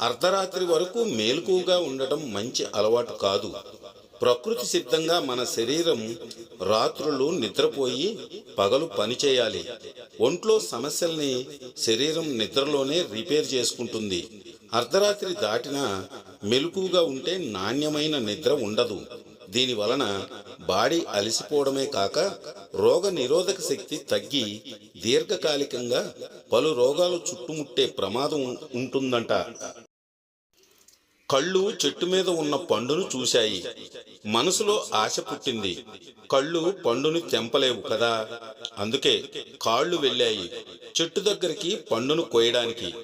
అర్ధరాత్రి వరకు మేలుకుగా ఉండటం మంచి అలవాటు కాదు. ప్రకృతి సిద్ధంగా మన శరీరం రాత్రులు నిద్రపోయి పగలు పనిచేయాలి ఒంట్లో సమస్యల్ని శరీరం నిద్రలోనే రిపేర్ చేసుకుంటుంది. అర్ధరాత్రి దాటినా మెలకుగా ఉంటే నాణ్యమైన నిద్ర ఉండదు. దీని వలన బాడీ అలసిపోవడమే కాక రోగ నిరోధక శక్తి తగ్గి దీర్ఘకాలికంగా పలు రోగాలు చుట్టుముట్టే ప్రమాదం ఉంటుందంట. కళ్ళు చెట్టు మీద ఉన్న పండును చూశాయి. మనసులో ఆశ పుట్టింది. కళ్ళు పండును తెంపలేవు కదా? అందుకే కాళ్ళు వెళ్ళాయి. చెట్టు దగ్గరికి పండును కోయడానికి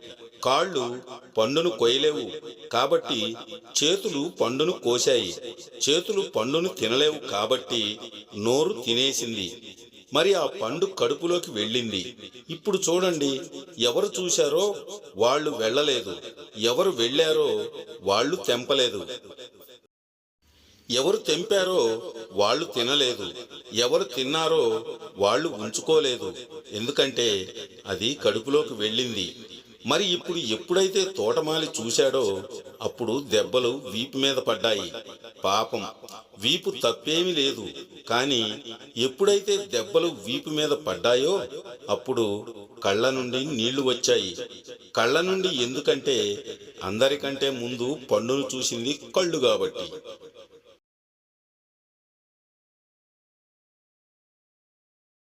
కాళ్ళు పండును కొయ్యలేవు. కాబట్టి చేతులు పండును కోశాయి. చేతులు పండును తినలేవు కాబట్టి నోరు తినేసింది. మరి ఆ పండు కడుపులోకి వెళ్ళింది. ఇప్పుడు చూడండి ఎవరు చూశారో వాళ్ళు వెళ్ళలేదు. ఎవరు వెళ్ళారో వాళ్ళు తెంపలేదు. ఎవరు తెంపారో వాళ్ళు తినలేదు. ఎవరు తిన్నారో వాళ్ళు ఉంచుకోలేదు. ఎందుకంటే అది కడుపులోకి వెళ్ళింది. మరి ఇప్పుడు ఎప్పుడైతే తోటమాలి చూశాడో అప్పుడు దెబ్బలు వీపు మీద పడ్డాయి. పాపం. వీపు తప్పేమీ లేదు. కానీ ఎప్పుడైతే దెబ్బలు వీపు మీద పడ్డాయో అప్పుడు కళ్ళ నుండి నీళ్ళు వచ్చాయి. కళ్ళ నుండి ఎందుకంటే అందరికంటే ముందు పండును చూసింది కళ్ళు కాబట్టి.